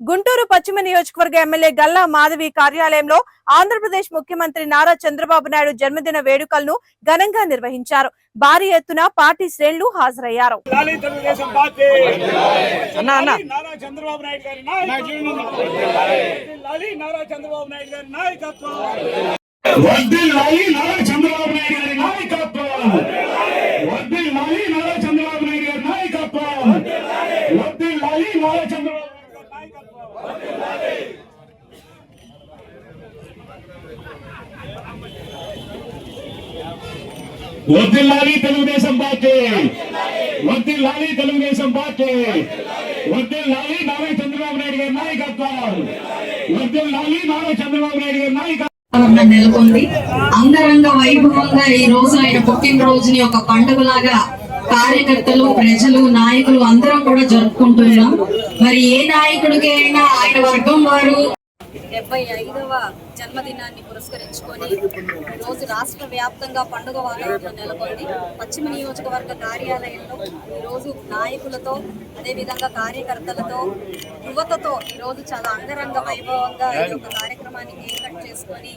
గుంటూరు పశ్చిమ నియోజకవర్గ ఎమ్మెల్యే గల్లా మాధవి కార్యాలయంలో ఆంధ్రప్రదేశ్ ముఖ్యమంత్రి నారా చంద్రబాబు నాయుడు జన్మదిన వేడుకలను ఘనంగా నిర్వహించారు. భారీ ఎత్తున పార్టీ శ్రేణులు హాజరయ్యారు. చంద్రబాబు నాయుడు గారి నాయకత్వం. లాలి నారా చంద్రబాబు నాయుడు గారి చంద్రబాబు చంద్రబాబు తెలుగుదేశం పార్టీ. వర్ధిల్లాలి తెలుగుదేశం పార్టీ నారా చంద్రబాబు నాయుడు గారి నాయకత్వం. వర్ధిల్లాలి నారా చంద్రబాబు నాయుడు గారి నాయకత్వం. నెలకొంది. అంగరంగ వైభవంగా ఈ రోజు ఆయన పుట్టినరోజుని ఒక పండుగలాగా కార్యకర్తలు ప్రజలు నాయకులు అందరం కూడా జరుపుకుంటున్నాం. మరి ఏ నాయకుడికి అయినా ఆయన వర్గం వారు డెబ్బై ఐదవ జన్మదినాన్ని పురస్కరించుకొని ఈరోజు రాష్ట్ర వ్యాప్తంగా పండుగ వాతావరణం నెలకొంది. పశ్చిమ నియోజకవర్గ కార్యాలయంలో ఈరోజు నాయకులతో అదేవిధంగా కార్యకర్తలతో యువతతో ఈరోజు చాలా అంగరంగ వైభవంగా ఈ యొక్క కార్యక్రమాన్ని ఏర్పాటు చేసుకొని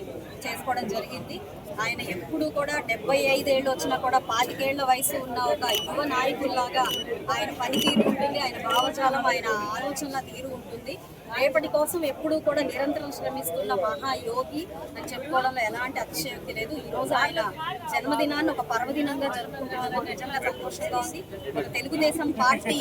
చేసుకోవడం జరిగింది. ఆయన ఎప్పుడు కూడా డెబ్బై ఐదేళ్ళు వచ్చినా కూడా పాతికేళ్ళ వయసు ఉన్న ఒక యువ నాయకుల్లాగా ఆయన పనితీరు ఉంటుంది ఆయన భావజాలం ఆయన ఆలోచనల తీరు ఉంటుంది. రేపటి కోసం ఎప్పుడూ కూడా నిరంతరం శ్రమిస్తున్న మహాయోగి అని చెప్పుకోవడంలో ఎలాంటి అతిశయోక్తి లేదు. ఈ రోజు ఆయన జన్మదినాన్ని ఒక పర్వదినంగా జరుపుకుంటున్నందుకు నిజంగా సంతోషంగా ఉంది. మన తెలుగుదేశం పార్టీ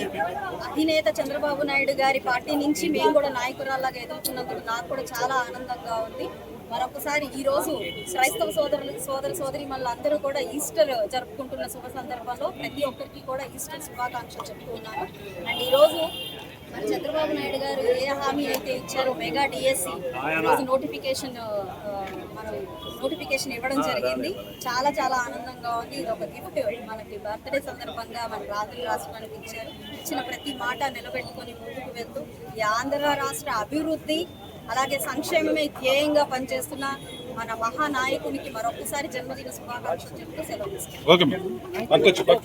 అధినేత చంద్రబాబు నాయుడు గారి పార్టీ నుంచి మేము కూడా నాయకురాల్లాగా ఎదుగుతున్నందుకు నాకు కూడా చాలా ఆనందంగా ఉంది. మరొకసారి ఈ రోజు క్రైస్తవ సోదరులు సోదర సోదరి అందరూ కూడా ఈస్టర్ జరుపుకుంటున్న శుభ సందర్భంలో ప్రతి ఒక్కరికి కూడా ఈస్టర్ శుభాకాంక్షలు చెప్తూ అండ్ ఈరోజు మరి చంద్రబాబు నాయుడు గారు ఏ హామీ అయితే ఇచ్చారో మెగా డిఎస్సి ఈరోజు నోటిఫికేషన్ మనం నోటిఫికేషన్ ఇవ్వడం జరిగింది. చాలా చాలా ఆనందంగా ఉంది. ఇది ఒక గిఫ్ట్ మనకి బర్త్డే సందర్భంగా మన రాత్రి రాష్ట్రానికి ఇచ్చారు. ఇచ్చిన ప్రతి మాట నిలబెట్టుకొని ముందుకు వెళ్తూ ఈ ఆంధ్ర రాష్ట్ర అభివృద్ధి అలాగే సంక్షేమమే ధ్యేయంగా పనిచేస్తున్న మన మహానాయకునికి మరొకసారి జన్మదిన శుభాకాంక్షలు చెప్తూ సెలవు